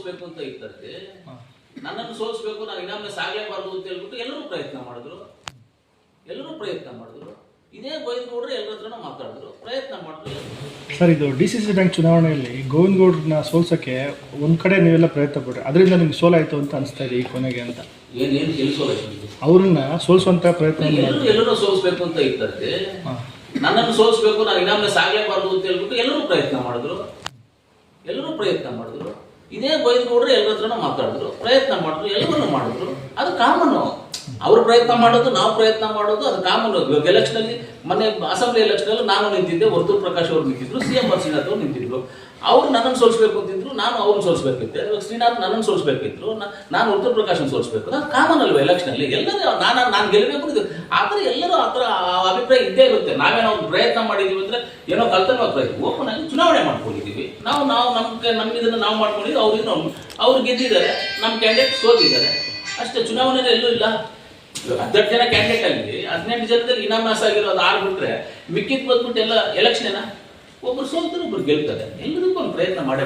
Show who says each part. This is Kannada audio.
Speaker 1: ಸೋಲಿಸ್ಬೇಕು ಅಂತ ಇತ್ತಂತೆ ನನ್ನನ್ನು ಸೋಲಿಸ್ಬೇಕು ನಾನು ಇನ್ನೊಮ್ಮೆ ಸಾಗಲೇಬಾರದು ಅಂತ ಹೇಳ್ಬಿಟ್ಟು ಎಲ್ಲರೂ ಪ್ರಯತ್ನ ಮಾಡಿದ್ರು. ಎಲ್ಲರೂ ಪ್ರಯತ್ನ ಮಾಡಿದ್ರು. ಇದೇ ಬೈದ್ಗೌಡ್ರು ಎಲ್ಲರ ಹತ್ರನೂ ಮಾತಾಡಿದ್ರು. ಪ್ರಯತ್ನ ಮಾಡಿದ್ರು.
Speaker 2: ಸರ್ ಇದು ಡಿ ಸಿ ಸಿ ಬ್ಯಾಂಕ್ ಚುನಾವಣೆಯಲ್ಲಿ ಗೋವಿಂದ ಗೌಡ್ರನ್ನ ಸೋಲ್ಸೋಕ್ಕೆ ಒಂದು ಕಡೆ ನೀವೆಲ್ಲ ಪ್ರಯತ್ನ ಪಡ್ರಿ. ಅದರಿಂದ ನಿಮ್ಗೆ ಸೋಲಾಯಿತು ಅಂತ ಅನಿಸ್ತಾ ಇದೆ ಈ ಕೊನೆಗೆ ಅಂತ.
Speaker 1: ಏನೇನು ಸೋಲಾಯ್ತು
Speaker 2: ಅವ್ರನ್ನ ಸೋಲ್ಸುವಂತ ಪ್ರಯತ್ನ
Speaker 1: ಎಲ್ಲರೂ ಸೋಲ್ಸ್ಬೇಕು ಸೋಲಿಸ್ಬೇಕು ಅಂತ ಇತ್ತಂತೆ ನನ್ನನ್ನು ಸೋಲಿಸ್ಬೇಕು ನಾನು ಇನ್ನೊಮ್ಮೆ ಸಾಗಲೇಬಾರದು ಅಂತ ಹೇಳ್ಬಿಟ್ಟು ಎಲ್ಲರೂ ಪ್ರಯತ್ನ ಮಾಡಿದ್ರು. ಎಲ್ಲರೂ ಪ್ರಯತ್ನ ಮಾಡಿದ್ರು. ಇದೇ ಬೈದ್ಗೌಡ್ರು ಎಲ್ಲರ ಹತ್ರನೂ ಮಾತಾಡಿದ್ರು ಪ್ರಯತ್ನ ಮಾಡಿದ್ರು ಎಲ್ಲರೂ ಮಾಡಿದ್ರು ಅದು ಕಾಮನ್ನು ಅವ್ರು ಪ್ರಯತ್ನ ಮಾಡೋದು, ನಾವು ಪ್ರಯತ್ನ ಮಾಡೋದು, ಅದು ಕಾಮನ್ ಇವಾಗ ಎಲೆಕ್ಷನ್ ಅಲ್ಲಿ, ಮೊನ್ನೆ ಅಸೆಂಬ್ಲಿ ಎಲೆಕ್ಷನ್ ಅಲ್ಲಿ ನಾನು ನಿಂತಿದ್ದೆ, ವರ್ತೂರ್ ಪ್ರಕಾಶ್ ಅವರು ನಿಂತಿದ್ರು ಸಿ ಎಂ ಆರ್ ಶ್ರೀನಾಥ್ ಅವರು ನಿಂತಿದ್ರು. ಅವ್ರು ನನ್ನನ್ನು ಸೋಲಿಸ್ಬೇಕು ಅಂತಿದ್ರು, ನಾನು ಅವ್ರನ್ನ ಸೋಲಿಸ್ಬೇಕಿತ್ತು. ಇವಾಗ ಶ್ರೀನಾಥ್ ನನ್ನನ್ನು ಸೋಲಿಸ್ಬೇಕಿದ್ರು ನಾನು ವರ್ತೂರ್ ಪ್ರಕಾಶ್ ಸೋಲಿಸ್ಬೇಕು. ಅದು ಕಾಮನ್ ಅಲ್ವಾ ಎಲೆಕ್ಷನ್ ಅಲ್ಲಿ? ಎಲ್ಲರೂ, ನಾನು ನಾನು ಗೆಲ್ಲಬೇಕು ಅಂತ ಆದ್ರೆ ಎಲ್ಲರೂ ಆ ಥರ ಆ ಅಭಿಪ್ರಾಯ ಇದ್ದೇ ಇರುತ್ತೆ. ನಾವೇನೋ ಒಂದು ಪ್ರಯತ್ನ ಮಾಡಿದೀವಿ ಅಂದ್ರೆ ಏನೋ ಕಲ್ತನ ಪ್ರಯತ್ನ? ಓಪನ್ ಆಗಿ ಚುನಾವಣೆ ಮಾಡ್ಕೊಂಡಿದ್ದೀವಿ ನಾವು ನಾವು ನಮ್ಮ ನಮ್ಮ ಇದನ್ನು ನಾವು ಮಾಡ್ಕೊಂಡಿದ್ದು, ಅವ್ರು ಇನ್ನೂ ಅವ್ರು ಗೆದ್ದಿದ್ದಾರೆ. ನಮ್ಮ ಕ್ಯಾಂಡಿಡೇಟ್ ಸೋತಿದ್ದಾರೆ. ಅಷ್ಟೇ ಚುನಾವಣೆ ಎಲ್ಲೂ ಇಲ್ಲ. ಹದಿನೆಂಟು ಜನ ಕ್ಯಾಂಡಿಡೇಟ್ ಆಗಿದೆ ಹದಿನೆಂಟು ಜನದಲ್ಲಿ ಇನಾಮಾಸ್ ಆಗಿರೋದು ಆರು ಬಿಟ್ರೆ ಮಿಕ್ಕಿದ್ ಬಂದ್ಬಿಟ್ಟು ಎಲ್ಲ ಎಲೆಕ್ಷನ್ ಒಬ್ರು ಸೋಲ್ತಾರೆ ಒಬ್ರು ಗೆಲ್ತಾರೆ. ಎಲ್ಲರಿಗೂ ಒಂದು ಪ್ರಯತ್ನ ಮಾಡೇ